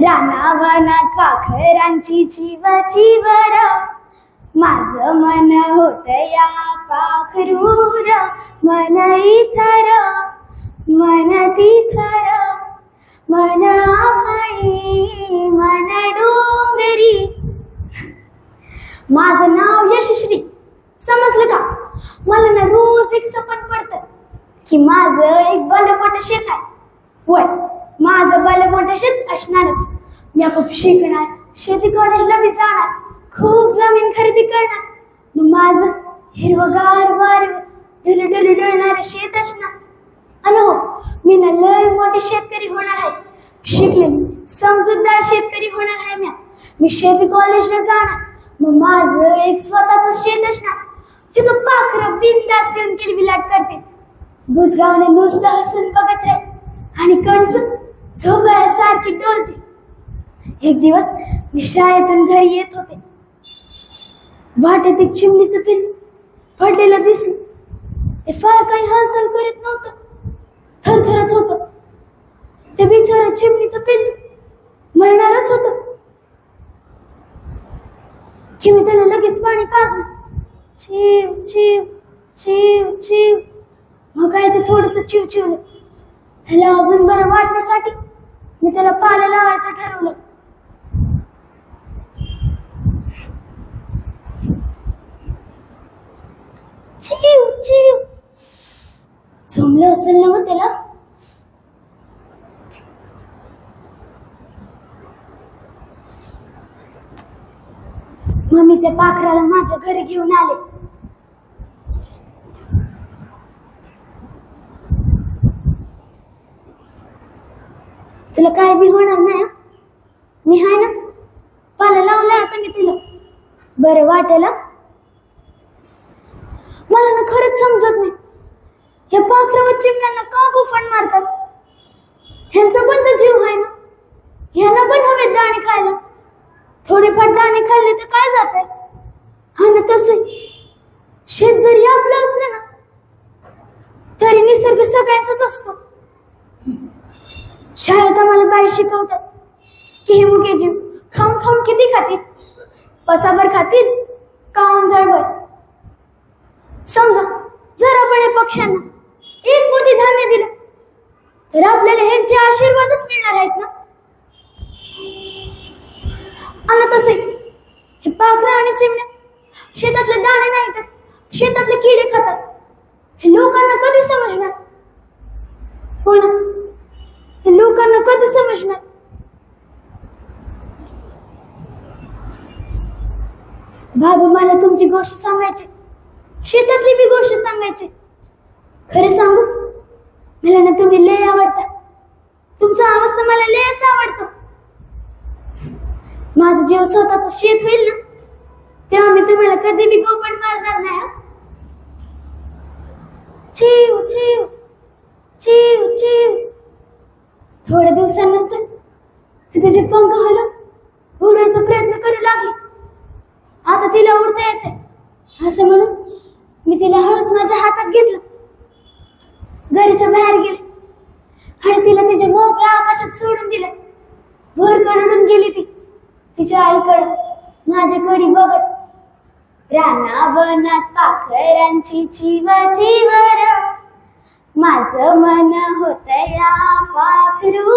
रानावनात पाखरांची जीवाची वर माझ मन होत या पाखरूर मन इथर मन तिथर. मन आभाळी मन डोंगरी. माझं नाव यशश्री. समजलं का? मला ना रोज एक सपन पडतं की माझं एक बलपट शेत आहे. वय माझं बलमोठं शेत असणारच. मी खूप शिकणार शेती कॉलेजला मी जाणार खूप जमीन खरेदी करणार. मग माझं हिरवगार वार डुल डुल डुलणार शेत असणार. आणि हो मी ना लय मोठे शेतकरी होणार आहे. शिकले समजूतदार शेतकरी होणार आहे मी. मी शेती कॉलेजला जाणार. मग माझं एक स्वतःच शेत असणार. जिथं पाखरं बिंदास येऊन केली विलाट करते. बुजगावने नुसतं हसून बघत राहील. आणि कणसं झोपाळ्यासारखी डोलते एक दिवस मी शाळेतून घरी येत होते. वाटेत एक चिमणीचं पिल्लू पडलेलं दिसलं. ते फार काही हालचाल करीत नव्हतं. थरथरत होत. ते बिचारा चिमणीचं पिल्लू मरणारच होत. की मी त्याला लगेच पाणी पाजलं. चिव चिव चिव चिव. मग काय ते थोडस चिव चिवलं ह्याला अजून बरं वाटण्यासाठी मी त्याला पाले लावायचं ठरवलं. चिव चिव झोमलं असेल ना मग त्याला? मग मी त्या पाखराला माझ्या घरी घेऊन आले. तुला काय बी होणार नाही मी हाय ना? पाला लावलाय आता मी तिला. बरं वाटेल? मला ना खरंच समजत नाही. हे पाखरं व चिमण्यांना का गुफण मारतात? ह्यांचा पण तर जीव आहे ना? ह्यांना पण हवेत दाणे खायला. थोडेफार दाणे खाल्ले तर काय जात हा ना तसे शेत जरी आपलं असलं ना तरी निसर्ग सगळ्यांचाच असतो. शाळेत आम्हाला बाई शिकवतात. की हे मुके जीव खाऊन खाऊन किती खातील? पसाभर खातील? काऊन जळबळ समजा जर आपण या पक्ष्यांना एक पोती धान्य दिलं तर आपल्याला ह्यांचे आशीर्वादच मिळणार आहेत ना? आणि तसे हे पाखरं आणि चिमण्या शेतातले दाणे नाही तर शेतातले किडे खातात. हे लोकांना कधी समजणार हो ना हे लोकांना कधी समजणार बाबा मला तुमची गोष्ट सांगायची शेतातली बी गोष्ट सांगायची खरं सांगू? मला ना तुम्ही लय आवडता. तुमचा आवाज तर मला लयच आवडतो. माझं जेव्हा स्वतःच शेत होईल ना तेव्हा मी तुम्हाला कधी बी गोपड मारणार नाही चिव चिव चिव चिव थोड्या दिवसानंतर ती तिचे पंख हलवून उडायचा प्रयत्न करू लागली. आता तिला उडता येते असं म्हणून मी तिला हळूच माझ्या हातात घेतलं. घराच्या बाहेर गेले. आणि तिला तिच्या मोकळ्या आकाशात सोडून दिलं. भरकडून गेली ती. तिच्या आईकडं माझ्याकडे बघत. राना वनात पाखरांची जीव जीवर. माझं मन होत या पाखरू.